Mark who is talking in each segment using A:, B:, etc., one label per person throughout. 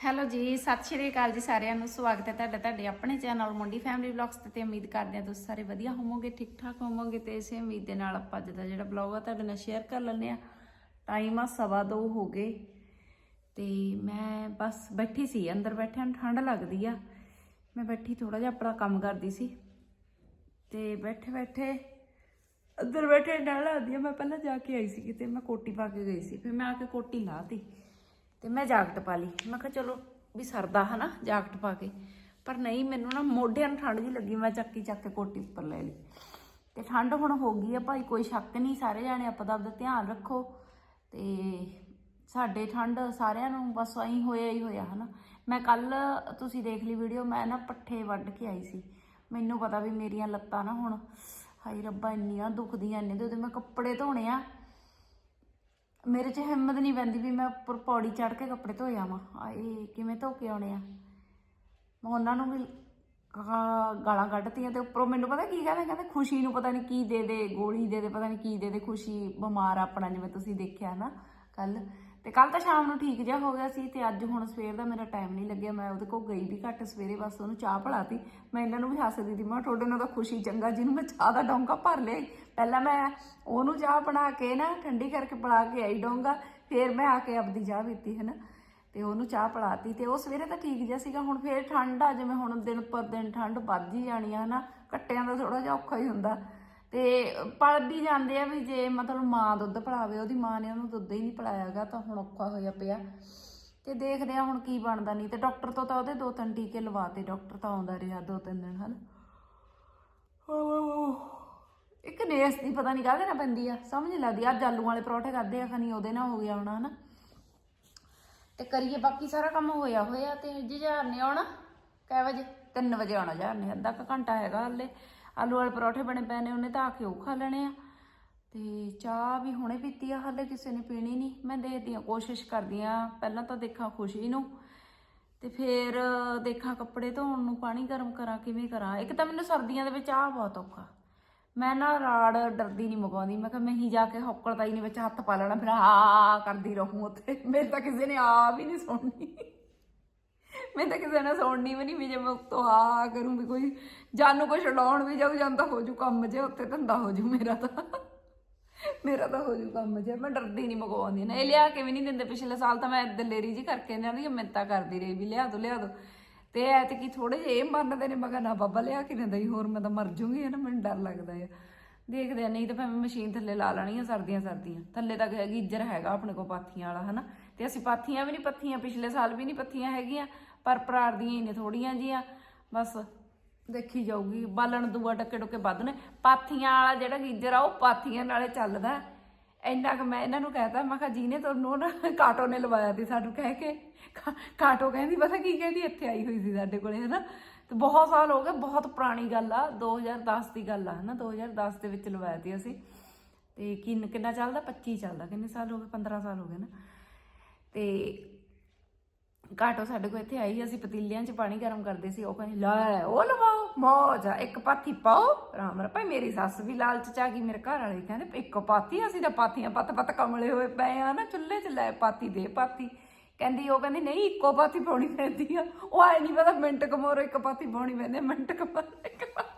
A: Hello ਜੀ, ਸਤਿ ਸ਼੍ਰੀ ਅਕਾਲ ਜੀ ਸਾਰਿਆਂ ਨੂੰ। ਸਵਾਗਤ ਹੈ ਤੁਹਾਡਾ ਤੁਹਾਡੇ ਆਪਣੇ ਚੈਨਲ ਮੁੰਡੀ ਫੈਮਿਲੀ ਵਲੌਗਸ ਤੇ ਉਮੀਦ ਕਰਦੇ ਹਾਂ ਤੁਸੀਂ ਸਾਰੇ ਵਧੀਆ ਹੋਵੋਗੇ, ਠੀਕ ਠਾਕ ਹੋਵੋਗੇ ਤੇ ਇਸੇ ਉਮੀਦ ਦੇ ਨਾਲ ਆਪਾਂ ਅੱਜ ਦਾ ਜਿਹੜਾ ਬਲੌਗ ਆ ਤੁਹਾਡੇ ਨਾਲ ਸ਼ੇਅਰ ਕਰ ਲੈਂਦੇ ਆ ਟਾਈਮ ਆ ਸਵਾ ਦੋ ਹੋ ਗਏ ਤੇ ਮੈਂ ਬਸ ਬੈਠੀ ਸੀ, ਅੰਦਰ ਬੈਠਿਆਂ ਨੂੰ ਠੰਡ ਲੱਗਦੀ ਆ। ਮੈਂ ਬੈਠੀ ਥੋੜਾ ਜਿਹਾ ਆਪਣਾ ਕੰਮ ਕਰਦੀ ਸੀ ਤੇ ਬੈਠੇ ਬੈਠੇ ਅੰਦਰ ਬੈਠੇ ਨਾਲ ਆਦੀ ਆ। ਮੈਂ ਪਹਿਲਾਂ ਜਾ ਕੇ ਆਈ ਸੀ ਕਿਤੇ, ਮੈਂ ਕੋਟੀ ਪਾ ਕੇ ਗਈ ਸੀ, ਫਿਰ ਮੈਂ ਆ ਕੇ ਕੋਟੀ ਲਾਤੀ। ਤੇ ਮੈਂ ਜਾਕਟ ਪਾ ਲਈ। ਮੈਂ ਕਿਹਾ ਚਲੋ ਵੀ ਸਰਦਾ ਹਨਾ, ਜਾਕਟ ਪਾ ਕੇ। ਪਰ ਨਹੀਂ, ਮੈਨੂੰ ਨਾ ਮੋਢਿਆਂ ਨੂੰ ਠੰਡ ਜੀ ਲੱਗੀ, ਮੈਂ ਚੱਕੀ ਚੱਕ ਕੇ ਕੋਟੀ ਉੱਪਰ ਲੈ ਲਈ। ਤੇ ਠੰਡ ਹੁਣ ਹੋ ਗਈ ਆ ਭਾਈ, ਕੋਈ ਸ਼ੱਕ ਨਹੀਂ, ਸਾਰੇ ਜਾਣੇ ਆਪਦਾ ਆਪਦਾ ਧਿਆਨ ਰੱਖੋ। ਤੇ ਸਾਡੇ ਠੰਡ ਸਾਰਿਆਂ ਨੂੰ ਬਸ ਐਂ ਹੋਇਆ ਹੀ ਹੋਇਆ, ਹਨਾ। ਮੈਂ ਕੱਲ, ਤੁਸੀਂ ਦੇਖ ਲਈ ਵੀਡੀਓ ਮੈਂ ਨਾ ਪੱਠੇ ਵੱਢ ਕੇ ਆਈ ਸੀ। ਮੈਨੂੰ ਪਤਾ ਵੀ ਮੇਰੀਆਂ ਲੱਤਾਂ ਨਾ ਹੁਣ ਹਾਈ ਰੱਬਾ, ਇੰਨੀਆਂ ਦੁਖਦੀਆਂ ਨੇ ਤੇ ਉਹਦੇ ਮੈਂ ਕੱਪੜੇ ਧੋਣੇ ਆ ਮੇਰੇ 'ਚ ਹਿੰਮਤ ਨਹੀਂ ਪੈਂਦੀ ਵੀ ਮੈਂ ਉੱਪਰ ਪੌੜੀ ਚੜ ਕੇ ਕੱਪੜੇ ਧੋ ਆਵਾਂ ਆਏ ਕਿਵੇਂ ਧੋ ਕੇ ਆਉਣੇ ਆ? ਮੈਂ ਉਹਨਾਂ ਨੂੰ ਵੀ ਗਾ- ਗਾਲਾਂ ਕੱਢਤੀਆਂ ਤੇ ਉੱਪਰੋਂ ਮੈਨੂੰ ਪਤਾ ਕੀ ਕਹਿੰਦੇ ਕਹਿੰਦੇ ਖੁਸ਼ੀ ਨੂੰ ਪਤਾ ਨਹੀਂ ਕੀ ਦੇ ਦੇ, ਗੋਲੀ ਦੇ ਦੇ, ਪਤਾ ਨਹੀਂ ਕੀ ਦੇ ਦੇ, ਖੁਸ਼ੀ ਬਿਮਾਰ ਆ ਆਪਣਾ, ਜਿਵੇਂ ਤੁਸੀਂ ਦੇਖਿਆ ਨਾ ਕੱਲ ਤੇ ਕੱਲ ਤਾਂ ਸ਼ਾਮ ਨੂੰ ਠੀਕ ਜਿਹਾ ਹੋ ਗਿਆ ਸੀ ਤੇ ਅੱਜ ਹੁਣ ਸਵੇਰ ਦਾ ਮੇਰਾ ਟਾਈਮ ਨਹੀਂ ਲੱਗਿਆ, ਮੈਂ ਉਹਦੇ ਕੋਲ ਗਈ ਵੀ ਘੱਟ ਸਵੇਰੇ ਬਸ ਉਹਨੂੰ ਚਾਹ ਪਿਲਾਤੀ। ਮੈਂ ਇਹਨਾਂ ਨੂੰ ਵੀ ਹੱਸਦੀ ਸੀ ਮੈਂ ਤੁਹਾਡੇ ਨਾਲ ਤਾਂ ਖੁਸ਼ੀ ਚੰਗਾ, ਜਿਹਨੂੰ ਮੈਂ ਚਾਹ ਦਾ ਡੋਂਗਾ ਭਰ ਲਿਆ ਈ। ਪਹਿਲਾਂ ਮੈਂ ਉਹਨੂੰ ਚਾਹ ਬਣਾ ਕੇ ਨਾ ਠੰਡੀ ਕਰਕੇ ਪਿਲਾ ਕੇ ਆਈ ਡੋਂਗਾ, ਫਿਰ ਮੈਂ ਆ ਕੇ ਆਪਦੀ ਚਾਹ ਪੀਤੀ ਹੈ ਨਾ ਤੇ ਉਹਨੂੰ ਚਾਹ ਪਿਲਾਤੀ ਤੇ ਉਹ ਸਵੇਰੇ ਤਾਂ ਠੀਕ ਜਿਹਾ ਸੀਗਾ, ਹੁਣ ਫੇਰ ਠੰਡ ਆ, ਜਿਵੇਂ ਹੁਣ ਦਿਨ ਪਰ ਦਿਨ ਠੰਡ ਵੱਧ ਹੀ ਜਾਣੀ ਆ, ਹਨਾ? ਕੱਟਿਆਂ ਦਾ ਥੋੜਾ ਜਿਹਾ ਔਖਾ ਹੀ ਹੁੰਦਾ। ਤੇ ਪਲ ਵੀ ਜਾਂਦੇ ਆ ਵੀ ਜੇ ਮਤਲਬ ਮਾਂ ਦੁੱਧ ਪਿਲਾਵੇ, ਉਹਦੀ ਮਾਂ ਨੇ ਉਹਨੂੰ ਦੁੱਧ ਹੀ ਨਹੀਂ ਪਿਲਾਇਆਗਾ, ਤਾਂ ਹੁਣ ਔਖਾ ਹੋਇਆ ਪਿਆ। ਤੇ ਦੇਖਦੇ ਆ ਹੁਣ ਕੀ ਬਣਦਾ, ਨਹੀਂ ਤੇ ਡਾਕਟਰ ਤੋਂ ਤਾਂ ਉਹਦੇ ਦੋ ਤਿੰਨ ਟੀਕੇ ਲਵਾਤੇ ਡਾਕਟਰ ਤਾਂ ਆਉਂਦਾ ਰਿਹਾ ਦੋ ਤਿੰਨ ਦਿਨ, ਹਨ? ਇੱਕ ਨੇਸ ਦੀ ਪਤਾ ਨਹੀਂ ਕਾਹਦੇ ਨਾਲ ਪੈਂਦੀ ਆ, ਸਮਝ ਨਹੀਂ ਲੱਗਦੀ, ਅੱਜ ਆਲੂ ਵਾਲੇ ਪਰੌਂਠੇ ਕਰਦੇ ਆ, ਖਨੀ ਉਹਦੇ ਨਾਲ ਹੋ ਗਿਆ ਹੋਣਾ, ਹਨਾ। ਤੇ ਕਰੀਏ ਬਾਕੀ ਸਾਰਾ ਕੰਮ ਹੋਇਆ ਹੋਇਆ ਤੇ ਜੁਝਾਰ ਨੇ ਆਉਣਾ ਕੈ ਵਜੇ 3 ਵਜੇ ਆਉਣਾ ਜੁਝਾਰ ਨੇ, ਅੱਧਾ ਕੁ ਘੰਟਾ ਹੈਗਾ ਹਲੇ। ਆਲੂ ਵਾਲੇ ਪਰੌਂਠੇ ਬਣੇ ਪਏ ਨੇ, ਉਹਨੇ ਤਾਂ ਆ ਕੇ ਉਹ ਖਾ ਲੈਣੇ ਆ। ਤੇ ਚਾਹ ਵੀ ਹੁਣੇ ਪੀਤੀ ਆ, ਹਲੇ ਕਿਸੇ ਨੇ ਪੀਣੀ ਨਹੀਂ ਮੈਂ ਦੇਖਦੀ ਆ ਕੋਸ਼ਿਸ਼ ਕਰਦੀ ਆ ਪਹਿਲਾਂ ਤਾਂ ਦੇਖਾਂ ਖੁਸ਼ੀ ਨੂੰ। ਤੇ ਫਿਰ ਦੇਖਾਂ ਕੱਪੜੇ ਧੋਣ ਨੂੰ, ਪਾਣੀ ਗਰਮ ਕਰਾਂ, ਕਿਵੇਂ ਕਰਾਂ। ਇੱਕ ਤਾਂ ਮੈਨੂੰ ਸਰਦੀਆਂ ਦੇ ਵਿੱਚ ਆਹ ਬਹੁਤ ਔਖਾ। ਮੈਂ ਨਾ ਰਾੜ ਡਰਦੀ ਨਹੀਂ ਮਗਾਉਂਦੀ ਮੈਂ ਕਿਹਾ ਮੈਂ ਹੀ ਜਾ ਕੇ ਹੌਕਲਤਾ ਹੀ ਨਹੀਂ ਵਿੱਚ ਹੱਥ ਪਾ ਲੈਣਾ, ਫਿਰ ਆ ਕਰਦੀ ਰਹੂੰ ਉੱਥੇ। ਮੇਰੇ ਤਾਂ ਕਿਸੇ ਨੇ ਆ ਵੀ ਨਹੀਂ ਸੁਣਨੀ। ਮੈਂ ਤਾਂ ਕਿਸੇ ਨੇ ਸੁਣਨੀ ਵੀ ਨਹੀਂ ਵੀ ਜੇ ਮੈਂ ਉੱਤੋਂ ਆ ਕਰੂੰ ਵੀ ਕੋਈ ਜਾਨੂੰ ਕੋਈ ਛਡਾਉਣ ਵੀ ਜਾਊ ਜਾਂਦਾ ਹੋ ਜੂ ਕੰਮ ਜੇ, ਉੱਥੇ ਧੰਦਾ ਹੋ ਜੂ ਮੇਰਾ ਤਾਂ। ਮੇਰਾ ਤਾਂ ਹੋ ਜੂ ਕੰਮ ਜੇ, ਮੈਂ ਡਰਦੀ ਨਹੀਂ ਮਗਵਾਉਂਦੀ ਨਾ ਇਹ ਲਿਆ ਕੇ ਵੀ ਨਹੀਂ ਦਿੰਦੇ। ਪਿਛਲੇ ਸਾਲ ਤਾਂ ਮੈਂ ਦਲੇਰੀ ਜੀ ਕਰਕੇ ਇਹਨਾਂ ਦੀ ਮਿੰਤਾ ਕਰਦੀ ਰਹੀ ਵੀ ਲਿਆ ਦੋ ਲਿਆ ਦੋ। ਤੇ ਐਤਕੀ ਥੋੜੇ ਜਿਹੇ ਇਹ ਮੰਨਦੇ ਨੇ ਮਗਾ ਨਾ ਬਾਬਾ ਲਿਆ ਕੇ ਦਿੰਦਾ ਹੀ ਹੋਰ ਮੈਂ ਤਾਂ ਮਰ ਜੂੰਗੀ ਨਾ ਮੈਨੂੰ ਡਰ ਲੱਗਦਾ ਆ। ਦੇਖਦੇ ਆ, ਨਹੀਂ ਤਾਂ ਫਿਰ ਮਸ਼ੀਨ ਥੱਲੇ ਲਾ ਲੈਣੀ ਆ ਸਰਦੀਆਂ ਸਰਦੀਆਂ। ਥੱਲੇ ਤੱਕ ਗੀਜਰ ਹੈਗਾ ਆਪਣੇ ਕੋਲ ਪਾਥੀਆਂ ਵਾਲਾ, ਹਨਾ? ਤੇ ਅਸੀਂ ਪਾਥੀਆਂ ਵੀ ਨਹੀਂ ਪੱਥੀਆਂ, ਪਿਛਲੇ ਸਾਲ ਵੀ ਨਹੀਂ ਪੱਥੀਆਂ ਹੈਗੀਆਂ, ਪਰ ਪ੍ਰਾਰ ਦੀਆਂ ਹੀ ਨੇ ਥੋੜੀਆਂ ਜੀਆਂ। ਬਸ ਦੇਖੀ ਜਾਊਗੀ, ਬਾਲਣ ਦੂਆ ਟੱਕੇ ਟੁੱਕੇ ਵੱਧ ਨੇ ਪਾਥੀਆਂ ਵਾਲਾ ਜਿਹੜਾ ਗੀਜਰ ਆ, ਉਹ ਪਾਥੀਆਂ ਨਾਲੇ ਚੱਲਦਾ। ਇੰਨਾ ਕਿ ਮੈਂ ਇਹਨਾਂ ਨੂੰ ਕਹਿਤਾ ਮੈਂ ਕਿਹਾ ਜੀ ਨੇ ਤੁਹਾਨੂੰ ਨਾ ਕਾਟੋ ਨੇ ਲਵਾਇਆ ਸੀ ਸਾਨੂੰ ਕਹਿ ਕੇ, ਕਾ- ਕਾਟੋ ਕਹਿੰਦੀ, ਪਤਾ ਕੀ ਕਹਿੰਦੀ, ਇੱਥੇ ਆਈ ਹੋਈ ਸੀ ਸਾਡੇ ਕੋਲੇ, ਹਨਾ? ਤੇ ਬਹੁਤ ਸਾਲ ਹੋ ਗਏ, ਬਹੁਤ ਪੁਰਾਣੀ ਗੱਲ ਆ 2010 ਦੀ ਗੱਲ ਆ, ਹਨਾ? 2010 ਦੇ ਵਿੱਚ ਲਵਾਇਆ ਸੀ ਅਸੀਂ। ਤੇ ਕਿੰਨ, ਕਿੰਨਾ ਚੱਲਦਾ? 25 ਚੱਲਦਾ, ਕਿੰਨੇ ਸਾਲ ਹੋ ਗਏ? 15 ਸਾਲ ਹੋ ਗਏ ਨਾ। ਤੇ ਕਾਟੋ ਸਾਡੇ ਕੋਲ ਇੱਥੇ ਆਈ, ਅਸੀਂ ਪਤੀਲਿਆਂ 'ਚ ਪਾਣੀ ਗਰਮ ਕਰਦੇ ਸੀ, ਉਹ ਕਹਿੰਦੀ, ਲੈ, ਉਹ ਲਵਾਓ, ਮੌਜ ਆ, ਇੱਕ ਪਾਥੀ ਪਾਓ। ਰਾਮ ਰ ਭਾਈ ਮੇਰੀ ਸੱਸ ਵੀ ਲਾਲਚ ਚ ਆ ਗਈ, ਮੇਰੇ ਘਰ ਵਾਲੇ ਕਹਿੰਦੇ, ਇੱਕ ਪਾਥੀ, ਅਸੀਂ ਤਾਂ ਪਾਥੀਆਂ ਪੱਤ ਪੱਤ ਕਮਲੇ ਹੋਏ ਪਏ ਆ ਨਾ, ਚੁੱਲ੍ਹੇ 'ਚ ਲੈ, ਪਾਥੀ ਦੇ, ਪਾਥੀ। ਕਹਿੰਦੀ, ਉਹ ਕਹਿੰਦੀ, ਨਹੀਂ, ਇੱਕੋ ਪਾਥੀ ਪਾਉਣੀ ਪੈਂਦੀ ਆ। ਉਹ ਆਏ ਨਹੀਂ ਪਤਾ, ਮਿੰਟ ਕਮੋਰੋ ਇੱਕ ਪਾਥੀ ਪਾਉਣੀ ਪੈਂਦੀ ਮਿੰਟ ਕਮੋਰੋ ਇੱਕ ਪਾਥੀ।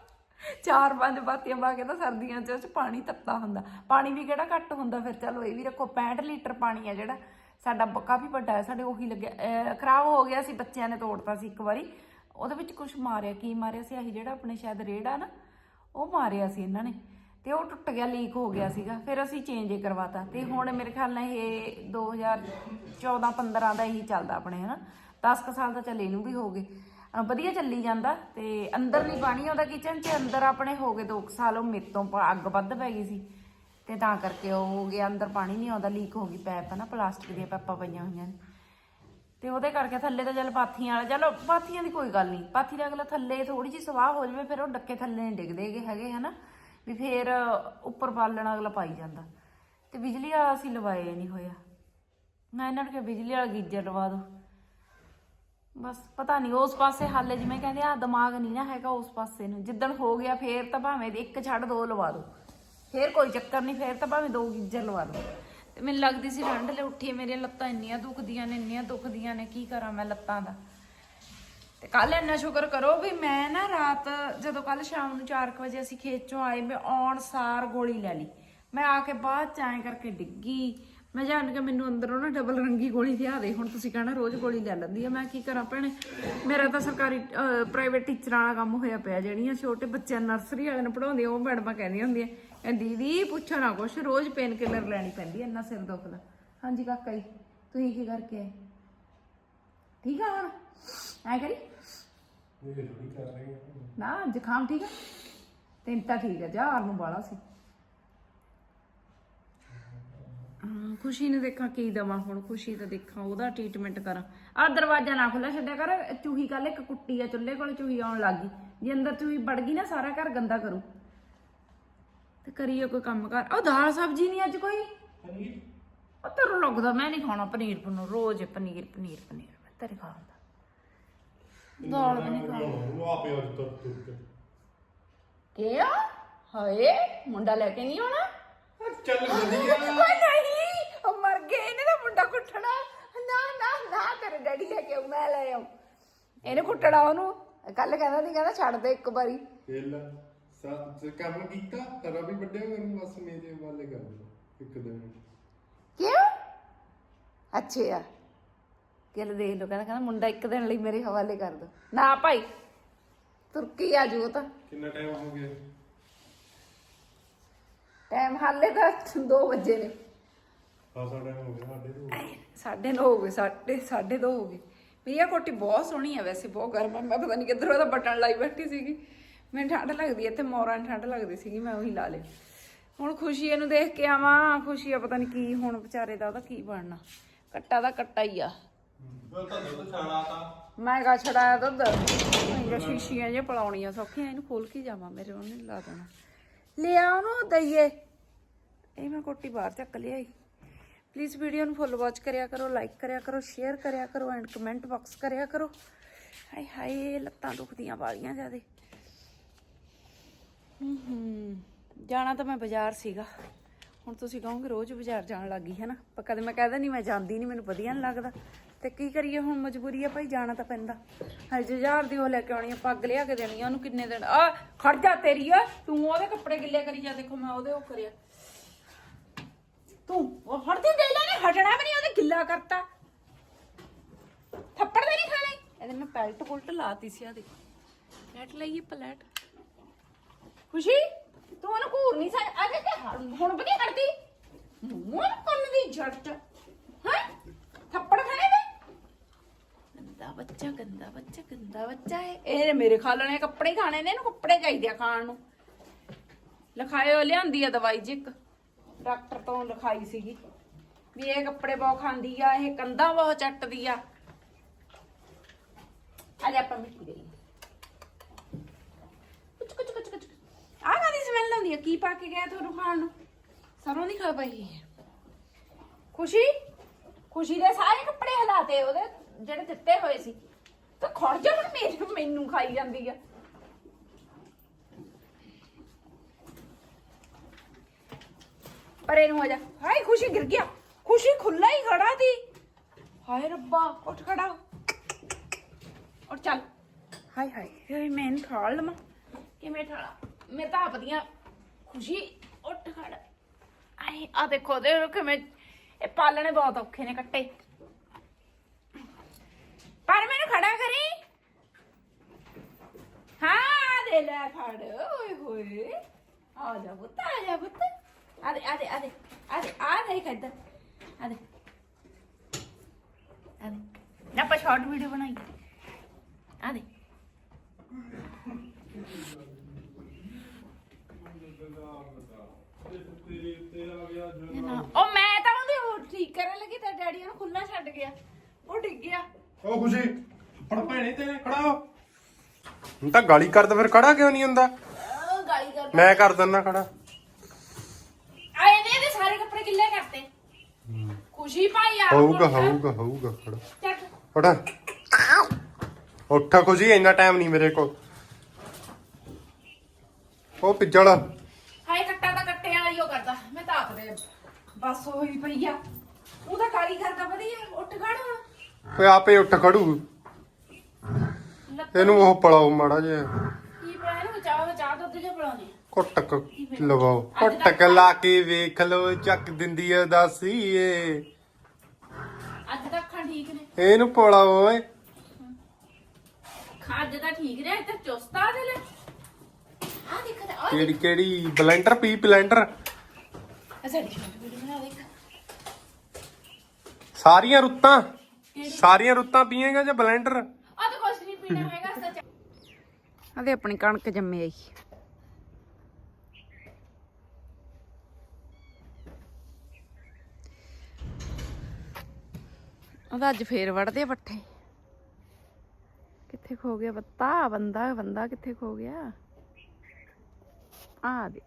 A: ਚਾਰ ਪੰਜ ਪਾਥੀਆਂ ਪਾ ਕੇ ਤਾਂ ਸਰਦੀਆਂ 'ਚ ਉਹ ਪਾਣੀ ਤੱਤਾ ਹੁੰਦਾ। ਪਾਣੀ ਵੀ ਕਿਹੜਾ ਘੱਟ ਹੁੰਦਾ, ਫਿਰ ਚਲੋ ਇਹ ਵੀ ਰੱਖੋ 65 ਲੀਟਰ ਪਾਣੀ ਆ ਜਿਹੜਾ। ਸਾਡਾ ਬ- ਕਾਫੀ ਵੱਡਾ ਹੈ, ਸਾਡੇ ਉਹੀ ਲੱਗਿਆ। ਖਰਾਬ ਹੋ ਗਿਆ ਸੀ, ਬੱਚਿਆਂ ਨੇ ਤੋੜਤਾ ਸੀ ਇੱਕ ਵਾਰੀ। ਉਹਦੇ ਵਿੱਚ ਕੁਝ ਮਾਰਿਆ, ਕੀ ਮਾਰਿਆ ਸੀ? ਅਸੀਂ ਜਿਹੜਾ ਆਪਣੇ ਸ਼ਾਇਦ ਰੇੜਾ ਨਾ, ਉਹ ਮਾਰਿਆ ਸੀ ਇਹਨਾਂ ਨੇ। ਤੇ ਉਹ ਟੁੱਟ ਗਿਆ, ਲੀਕ ਹੋ ਗਿਆ ਸੀਗਾ। ਫਿਰ ਅਸੀਂ ਚੇਂਜ ਕਰਵਾਤਾ। ਤੇ ਹੁਣ ਮੇਰੇ ਖਿਆਲ ਨਾਲ ਇਹ 2014 15 ਦਾ ਹੀ ਚੱਲਦਾ ਆਪਣੇ, ਹਨਾ? 10 ਕੁ ਸਾਲ ਦਾ ਚੱਲੇ ਇਹਨੂੰ ਵੀ ਹੋ ਗਏ। ਵਧੀਆ ਚੱਲੀ ਜਾਂਦਾ। ਤੇ ਅੰਦਰ ਨਹੀਂ ਪਾਣੀ ਆਉਂਦਾ ਕਿਚਨ 'ਚ ਅੰਦਰ ਆਪਣੇ ਹੋ ਗਏ 2 ਸਾਲ, ਉਹ ਮੇਰੇ ਤੋਂ ਅੱਗ ਵੱਧ ਪੈ ਗਈ ਸੀ। ਤੇ ਤਾਂ ਕਰਕੇ ਉਹ ਹੋ ਗਿਆ, ਅੰਦਰ ਪਾਣੀ ਨਹੀਂ ਆਉਂਦਾ ਲੀਕ ਹੋ ਗਈ ਪੈਪ ਨਾ ਪਲਾਸਟਿਕ ਦੀਆਂ ਪੈਪਾਂ ਪਈਆਂ ਹੋਈਆਂ ਨੇ। ਤੇ ਉਹਦੇ ਕਰਕੇ ਥੱਲੇ ਤਾਂ ਚੱਲ ਪਾਥੀਆਂ ਵਾਲਾ, ਚਲੋ ਪਾਥੀਆਂ ਦੀ ਕੋਈ ਗੱਲ ਨਹੀਂ, ਪਾਥੀ ਦਾ ਅਗਲਾ ਥੱਲੇ ਥੋੜੀ ਜਿਹੀ ਸਵਾਹ ਹੋ ਜਾਵੇ, ਫਿਰ ਉਹ ਡੱਕੇ ਥੱਲੇ ਨਹੀਂ ਡਿੱਗਦੇਗੇ ਹੈਗੇ ਹਨਾ। ਵੀ ਫਿਰ ਉੱਪਰ ਬਾਲਣ ਅਗਲਾ ਪਾਈ ਜਾਂਦਾ। ਤੇ ਬਿਜਲੀ ਵਾਲਾ ਅਸੀਂ ਲਵਾਏ ਨਹੀਂ ਹੋਇਆ। ਨਾ ਇਹਨਾਂ ਨੂੰ ਕਿ ਬਿਜਲੀ ਵਾਲਾ ਗੀਜ਼ਰ ਲਵਾ ਦੋ। ਬਸ ਪਤਾ ਨਹੀਂ, ਉਸ ਪਾਸੇ ਹਾਲੇ ਜਿਵੇਂ ਕਹਿੰਦੇ ਆ, ਦਿਮਾਗ ਨਹੀਂ ਨਾ ਹੈਗਾ ਉਸ ਪਾਸੇ ਨੂੰ। ਜਿੱਦਣ ਹੋ ਗਿਆ, ਫੇਰ ਤਾਂ ਭਾਵੇਂ ਇੱਕ ਛੱਡ ਦੋ, ਲਵਾ ਦੋ। ਫੇਰ ਕੋਈ ਚੱਕਰ ਨਹੀਂ, ਫੇਰ ਤਾਂ ਭਾਵੇਂ ਦੋ ਗੀਜ਼ਰ ਲਵਾ ਦੋ ਤੇ ਮੈਨੂੰ ਲੱਗਦੀ ਸੀ ਠੰਡ ਲੈ ਉੱਠੀ ਮੇਰੀਆਂ ਲੱਤਾਂ ਇੰਨੀਆਂ ਦੁਖਦੀਆਂ ਨੇ, ਇੰਨੀਆਂ ਦੁਖਦੀਆਂ ਨੇ, ਕੀ ਕਰਾਂ ਮੈਂ ਲੱਤਾਂ ਦਾ। ਤੇ ਕੱਲ ਇੰਨਾ ਸ਼ੁਕਰ ਕਰੋ ਵੀ ਮੈਂ ਨਾ ਰਾਤ, ਜਦੋਂ ਕੱਲ ਸ਼ਾਮ ਨੂੰ 4 ਵਜੇ ਅਸੀਂ ਖੇਤ ਚੋਂ ਆਏ, ਮੈਂ ਆਉਣ ਸਾਰ ਗੋਲੀ ਲੈ ਲਈ। ਮੈਂ ਆ ਕੇ ਬਾਅਦ ਚ ਐਂ ਕਰਕੇ ਡਿੱਗੀ। ਮੈਂ ਜਾਣ ਕੇ ਮੈਨੂੰ ਅੰਦਰੋਂ ਨਾ ਡਬਲ ਰੰਗੀ ਗੋਲੀ ਲਿਆ ਦੇ। ਹੁਣ ਤੁਸੀਂ ਕਹਿਣਾ ਰੋਜ਼ ਗੋਲੀ ਲੈ ਲੈਂਦੀ ਆ। ਮੈਂ ਕੀ ਕਰਾਂ ਭੈਣੇ? ਮੇਰਾ ਤਾਂ ਸਰਕਾਰੀ ਪ੍ਰਾਈਵੇਟ ਟੀਚਰਾਂ ਵਾਲਾ ਕੰਮ ਹੋਇਆ ਪਿਆ, ਜਿਹੜੀਆਂ ਛੋਟੇ ਬੱਚਿਆਂ ਨਰਸਰੀ ਵਾਲਿਆਂ ਨੂੰ ਪੜਾਉਂਦੀਆਂ ਉਹ ਮੈਡਮਾਂ ਕਹਿੰਦੀਆਂ ਹੁੰਦੀਆਂ। ਐ ਦੀਦੀ ਪੁੱਛੋ ਨਾ ਕੁਛ ਰੋਜ਼ ਪੇਨ ਕਿਲਰ ਲੈਣੀ ਪੈਂਦੀ ਐ, ਇੰਨਾ ਸਿਰ ਦੁਖਦਾ। ਹਾਂਜੀ ਕਾਕਾ ਜੀ ਤੁਸੀਂ ਕੀ ਕਰਕੇ ਆਏ? ਠੀਕ ਆ ਹੁਣ? ਐ ਕਰੀ
B: ਇਹ ਥੋੜੀ ਕਰ ਰਹੇ ਹਾਂ
A: ਨਾ ਜ਼ੁਕਾਮ ਠੀਕ ਆ? ਤੈਨੂੰ ਤਾਂ ਠੀਕ ਆ ਜਾਰ ਨੂੰ ਬਾਲਾ ਸੀ। ਹਾਂ, ਖੁਸ਼ੀ ਨੂੰ ਦੇਖਾਂ ਕੀ ਦਵਾਂ ਹੁਣ ਖੁਸ਼ੀ ਤਾਂ ਦੇਖਾਂ ਉਹਦਾ ਟ੍ਰੀਟਮੈਂਟ ਕਰਾਂ। ਆ ਦਰਵਾਜ਼ਾ ਨਾ ਖੁੱਲਾ ਛੱਡਿਆ ਕਰ ਚੂਹੀ ਕੱਲ ਇੱਕ ਕੁੱਟੀ ਆ ਚੁੱਲ੍ਹੇ ਕੋਲ ਚੂਹੀ ਆਉਣ ਲੱਗ ਗਈ। ਜੇ ਅੰਦਰ ਚੂਹੀ ਵੜ ਗਈ ਨਾ ਸਾਰਾ ਘਰ ਗੰਦਾ ਕਰੂ। ਤੇ ਕਰੀਏ ਕੋਈ ਕੰਮ ਕਰ ਉਹ ਦਾਲ ਸਬਜ਼ੀ ਨਹੀਂ ਅੱਜ ਕੋਈ?
B: ਪਨੀਰ।
A: ਉਹ ਤੈਨੂੰ ਲੱਗਦਾ ਮੈਂ ਨਹੀਂ ਖਾਣਾ ਪਨੀਰ ਪਨੂੰ ਰੋਜ਼ ਪਨੀਰ ਪਨੀਰ ਪਨੀਰ। ਮੈਂ ਤੇਰੇ ਖਾਉਂਦਾ ਦਾਲ ਵੀ ਨਹੀਂ ਖਾਣੀ।
B: ਉਹ ਆਪੇ ਅੱਜ ਤੱਕ ਤੁਰ ਕੇ।
A: ਕੀ ਆ ਹਾਏ ਮੁੰਡਾ ਲੈ ਕੇ ਨਹੀਂ ਆਉਣਾ?
B: ਚੱਲ ਵਧੀਆ।
A: ਓਏ ਨਹੀਂ ਉਹ ਮਰ ਗਏ ਇਹਨੇ ਤਾਂ ਮੁੰਡਾ ਕੁੱਟਣਾ। ਨਾ ਨਾ ਨਾ ਤੇਰੇ ਡੈਡੀ ਲੈ ਕੇ ਆਊ, ਮੈਂ ਲੈ ਆਉ। ਇਹਨੇ ਕੁੱਟਣਾ ਉਹਨੂੰ। ਕੱਲ ਕਹਿੰਦਾ ਸੀ ਕਹਿੰਦਾ ਛੱਡ ਦੇ ਇੱਕ ਵਾਰੀ।
B: ਪਹਿਲਾ ਕੰਮ ਕੀਤਾ ਤਰਾ ਵੀ ਵੱਡੇ ਮੈਨੂੰ ਬਸ ਮੇਰੇ ਵਾਲੇ ਕਰ ਦੋ ਇੱਕ ਦਿਨ।
A: ਕਿਉਂ? ਅੱਛੇ ਆ ਕਿਲ ਦੇਖ ਲੋ ਕਹਿੰਦਾ ਕਹਿੰਦਾ ਮੁੰਡਾ ਇੱਕ ਦਿਨ ਲਈ ਮੇਰੇ ਹਵਾਲੇ ਕਰ ਦੋ। ਨਾ ਭਾਈ ਤੁਰਕੀ ਆ ਜੂ ਤਾਂ।
B: ਕਿੰਨਾ ਟਾਈਮ ਹੋ ਗਿਆ?
A: ਟਾਈਮ ਹਾਲੇ ਤਾਂ 2 ਵਜੇ ਨੇ।
B: ਖਾਸਾ ਟਾਈਮ ਹੋ ਗਿਆ ਸਾਡੇ ਤੋਂ
A: ਸਾਢੇ ਨੌ ਹੋ ਗਏ ਸਾਢੇ ਸਾਢੇ ਦੋ ਹੋ ਗਏ। ਮੇਰੀ ਆਹ ਕੋਟੀ ਬਹੁਤ ਸੋਹਣੀ ਹੈ ਵੈਸੇ ਬਹੁਤ ਗਰਮ ਹੈ ਮੈਂ ਪਤਾ ਨਹੀਂ ਕਿੱਧਰੋਂ ਉਹਦਾ ਬਟਨ ਲਾਈ ਬੈਠੀ ਸੀਗੀ। ਮੈਨੂੰ ਠੰਡ ਲੱਗਦੀ ਹੈ ਤੇ ਮੋਰਾਂ ਨੂੰ ਠੰਡ ਲੱਗਦੀ ਸੀਗੀ, ਮੈਂ ਉਹੀ ਲਾ ਲਈ। ਹੁਣ ਖੁਸ਼ੀ ਇਹਨੂੰ ਦੇਖ ਕੇ ਆਵਾਂ, ਖੁਸ਼ੀ ਆ ਪਤਾ ਨਹੀਂ ਕੀ, ਹੁਣ ਵਿਚਾਰੇ ਦਾ ਉਹਦਾ ਕੀ ਬਣਨਾ। ਕੱਟਾ ਦਾ ਕੱਟਾ ਹੀ ਆ।
B: ਉਹ ਤਾਂ ਦੁੱਧ
A: ਮੈਂ ਕਾ ਛੜਾਇਆ ਦੁੱਧ। ਇਹ ਸ਼ੀਸ਼ੀਆਂ ਜੇ ਪਲਾਉਣੀਆਂ ਸੌਖੀਆਂ, ਇਹਨੂੰ ਖੋਲ ਕੇ ਜਾਵਾਂ ਮੇਰੇ, ਉਹਨੇ ਲਾ ਦੇਣਾ। ਲਿਆ ਉਹਨੂੰ ਦਈਏ। ਇਹ ਮੈਂ ਕੋਟੀ ਬਾਹਰ ਚੱਕ ਲਿਆਈ। ਪਲੀਜ਼ ਵੀਡੀਓ ਨੂੰ ਫੁੱਲ ਵਾਚ ਕਰਿਆ ਕਰੋ ਲਾਈਕ ਕਰਿਆ ਕਰੋ ਸ਼ੇਅਰ ਕਰਿਆ ਕਰੋ ਐਂਡ ਕਮੈਂਟ ਬਾਕਸ ਕਰਿਆ ਕਰੋ। ਹਾਏ ਹਾਏ, ਲੱਤਾਂ ਦੁਖਦੀਆਂ ਵਾਲੀਆਂ ਜਿਆਦੇ। ਹੂੰ ਹੂੰ ਜਾਣਾ ਤਾਂ ਮੈਂ ਬਾਜ਼ਾਰ ਸੀਗਾ। ਹੁਣ ਤੁਸੀਂ ਕਹੋਗੇ ਰੋਜ਼ ਬਾਜ਼ਾਰ ਜਾਣ ਲੱਗੀ ਹੈ ਨਾ ਪਰ ਕਦੇ ਮੈਂ ਕਹਿੰਦਾ ਨਹੀਂ ਮੈਂ ਜਾਂਦੀ ਨਹੀਂ ਮੈਨੂੰ ਵਧੀਆ ਨਹੀਂ ਲੱਗਦਾ। ਤੇ ਕੀ ਕਰੀਏ ਹੁਣ ਮਜਬੂਰੀ ਆ ਭਾਈ, ਜਾਣਾ ਤਾਂ ਪੈਂਦਾ। ਹਜੇ ਹਜ਼ਾਰ ਦੀ ਉਹ ਲੈ ਕੇ ਆਉਣੀ ਆ, ਪੱਗ ਲਿਆ ਕੇ ਦੇਣੀ ਆ ਉਹਨੂੰ ਕਿੰਨੇ ਦਿਨ। ਆ, ਖੜ ਜਾ ਤੇਰੀ ਆ ਤੂੰ ਉਹਦੇ ਕੱਪੜੇ ਗਿੱਲੇ ਕਰੀ ਜਾ, ਦੇਖੋ ਮੈਂ ਉਹਦੇ ਉਹ ਕਰਿਆ। ਤੂੰ, ਉਹ ਹੜਦੀ ਦੇ ਲੈ ਨੇ ਹਟਣਾ ਵੀ ਨਹੀਂ ਉਹਦੇ ਗਿੱਲਾ ਕਰਤਾ। ਥੱਪੜ ਦੇ ਨਹੀਂ ਖਾਣੇ? ਇਹਦੇ ਮੈਂ ਪੈਲਟ ਪੁਲਟ ਲਾਤੀ ਸੀ ਆ ਦੇਖੋ। ਪਲੇਟ ਲਈਏ ਪਲੇਟ। ਖੁਸ਼ੀ, ਤੂੰ ਉਹਨੂੰ ਘੂਰ ਨਹੀਂ ਸਕ ਅਜੇ ਤੇ ਹੁਣ ਵਧੀਆ ਕਰਦੀ ਮੂੰਹ ਕੰਨ ਦੀ ਜੱਟ, ਹੈ? ਥੱਪੜ ਖਾਣੇ ਦੇ ਗੰਦਾ ਬੱਚਾ ਗੰਦਾ ਬੱਚਾ ਗੰਦਾ ਬੱਚਾ ਹੈ ਇਹ ਮੇਰੇ ਖਾ ਲੈਣੇ ਕੱਪੜੇ ਖਾਣੇ ਨੇ, ਇਹਨੂੰ ਕੱਪੜੇ ਚਾਹੀਦੇ ਆ ਖਾਣ ਨੂੰ। ਲਿਖਾਇਓ, ਲਿਆਂਦੀ ਆ ਦਵਾਈ ਜੀ ਇੱਕ। ਡਾਕਟਰ ਤੋਂ ਲਿਖਾਈ ਸੀਗੀ ਵੀ ਇਹ ਕੱਪੜੇ ਬਹੁਤ ਖਾਂਦੀ ਆ, ਇਹ ਕੰਧਾਂ ਬਹੁਤ ਚੱਟਦੀ ਆ। ਅੱਜ ਆਪਾਂ ਮਿੱਟੀ ਦੇ ਕਾਦੀ ਆ? ਕੀ ਪਾ ਕੇ ਗਿਆ ਤੁਹਾਨੂੰ ਖਾਣ ਨੂੰ? ਸਰੋਂ ਦੀ ਖਾ ਪਈ ਖੁਸ਼ੀ? ਖੁਸ਼ੀ ਦੇ ਸਾਰੇ ਕੱਪੜੇ ਹਲਾਤੇ ਉਹਦੇ, ਜਿਹੜੇ ਦਿੱਤੇ ਹੋਏ ਸੀ। ਤਾਂ ਖੜ ਜਾ ਹੁਣ, ਮੇਰੇ ਮੈਨੂੰ ਖਾਈ ਜਾਂਦੀ ਆ। ਪਰੇ ਨੂੰ ਹੋ ਜਾ। ਹਾਏ, ਖੁਸ਼ੀ ਗਿਰ ਗਿਆ। ਖੁਸ਼ੀ ਖੁੱਲਾ ਹੀ ਖੜਾ ਸੀ। ਹਾਏ ਰੱਬਾ, ਉੱਠ ਖੜਾ। ਔਰ ਚੱਲ। ਹਾਏ ਹਾਏ ਮੈਂ ਇਹਨੂੰ ਲਵਾਂ? ਕਿਵੇਂ ਠਾਲਾ? ਮੈਂ ਤਾਂ ਆਪਦੀਆਂ ਖੁਸ਼ੀ, ਉੱਠ ਖੜਾ। ਆਏ ਆ ਦੇਖੋ ਦੇ ਕਿਵੇਂ ਇਹ ਪਾਲਣੇ ਬਹੁਤ ਔਖੇ ਨੇ ਕੱਟੇ। ਪਰ ਮੈਨੂੰ ਖੜਾ ਕਰੀ। ਹਾਂ, ਦੇ ਲੈ ਫੜ, ਓਏ ਹੋਏ। ਆ ਜਾ ਪੁੱਤ, ਆ ਜਾ ਪੁੱਤ। ਆ ਦੇ ਆ ਦੇ ਆ ਦੇ ਆ ਦੇ ਆ ਦੇ ਇੱਧਰ। ਆ ਦੇ। ਆ ਦੇ। ਨਾ ਆਪਾਂ ਸ਼ਾਰਟ ਵੀਡੀਓ ਬਣਾਈ ਆ ਦੇ। ਇਹ ਨਾ- ਉਹ ਮੈਂ ਤਾਂ ਉਹਦੇ ਉਹ ਠੀਕ ਕਰਨ ਲੱਗੀ ਤੇ ਡੈਡੀ ਉਹਨੂੰ ਖੁੱਲਾ ਛੱਡ ਗਿਆ। ਉਹ ਡਿੱਗ ਗਿਆ।
B: ਉਹ ਖੁਸ਼ੀ ਫੜ ਭੈਣੇ ਤੇਰੇ ਖੜਾ ਹੋ। ਹੁਣ ਤਾਂ ਗਾਲੀ ਕਰਦਾ ਫਿਰ ਖੜਾ ਕਿਉਂ ਨਹੀਂ ਹੁੰਦਾ?
A: ਉਹ ਗਾਲੀ ਕਰ
B: ਮੈਂ ਕਰ ਦਿੰਦਾ ਖੜਾ।
A: ਆਏ ਨੇ ਇਹਦੇ ਸਾਰੇ ਕੱਪੜੇ ਗਿੱਲੇ ਕਰਤੇ। ਖੁਸ਼ੀ ਭਾਈ ਆ
B: ਹੋਊਗਾ ਹੋਊਗਾ ਹੋਊਗਾ ਖੜਾ।
A: ਚੱਕ
B: ਫੜਾ ਉੱਠ ਖੁਸ਼ੀ ਇੰਨਾ ਟਾਈਮ ਨਹੀਂ ਮੇਰੇ ਕੋਲ। ਉਹ ਪਿੱਜਲ
A: ਤਾਂ ਤਾਂ ਬਸ ਹੋਈ ਪਈ ਆ। ਵਧੀਆ ਉੱਠ ਖੜਾ।
B: ਓਏ ਆਪੇ ਉੱਠ ਖੜੂ। ਇਹਨੂੰ ਉਹ ਪੜਾਓ ਮਾੜਾ ਜਿਹਾ।
A: ਕੀ ਪਿਆ ਨੂੰ ਚਾਹ ਚਾਹ ਦੁੱਧ ਜਿਹਾ ਪਿਲਾਉਣੀ
B: ਕੁੱਟਕ ਲਵਾਓ। ਕੁੱਟਕ ਲਾ ਕੇ ਵੇਖ ਲਓ ਚੱਕ ਦਿੰਦੀ ਐ ਦਾਸੀ ਏ।
A: ਅੱਜ ਤੱਕ ਖਾਂ ਠੀਕ ਨੇ।
B: ਇਹਨੂੰ ਪੜਾਓ ਓਏ।
A: ਖਾਜ ਤਾਂ ਠੀਕ ਰਿਹਾ ਤੇ ਚੁਸਤਾ ਦੇ ਲੈ। ਆ ਦੇਖ ਤੇ ਆ
B: ਕਿਹੜੀ ਕਿਹੜੀ ਬਲੈਂਡਰ ਪੀ ਬਲੈਂਡਰ।
A: ਸਾਡੀ ਵੀਡੀਓ ਬਣਾ ਦੇਖ
B: ਸਾਰੀਆਂ ਰੁੱਤਾਂ ਸਾਰੀਆਂ ਰੁੱਤਾਂ ਪੀਏਗਾ ਜਾਂ ਬਲੈਂਡਰ?
A: ਆ ਤਾਂ ਕੁਛ ਨਹੀਂ ਪੀਣਾ ਹੈਗਾ ਸੱਚ। ਆਦੇ ਆਪਣੀ ਕਣਕ ਜੰਮੇ ਆਈ। ਉਹਦਾ ਅੱਜ ਫੇਰ ਵੜਦੇ ਆ ਪੱਠੇ। ਕਿੱਥੇ ਖੋ ਗਿਆ ਬੱਤਾ? ਬੰਦਾ ਬੰਦਾ ਕਿੱਥੇ ਖੋ ਗਿਆ? ਆ ਦੇ।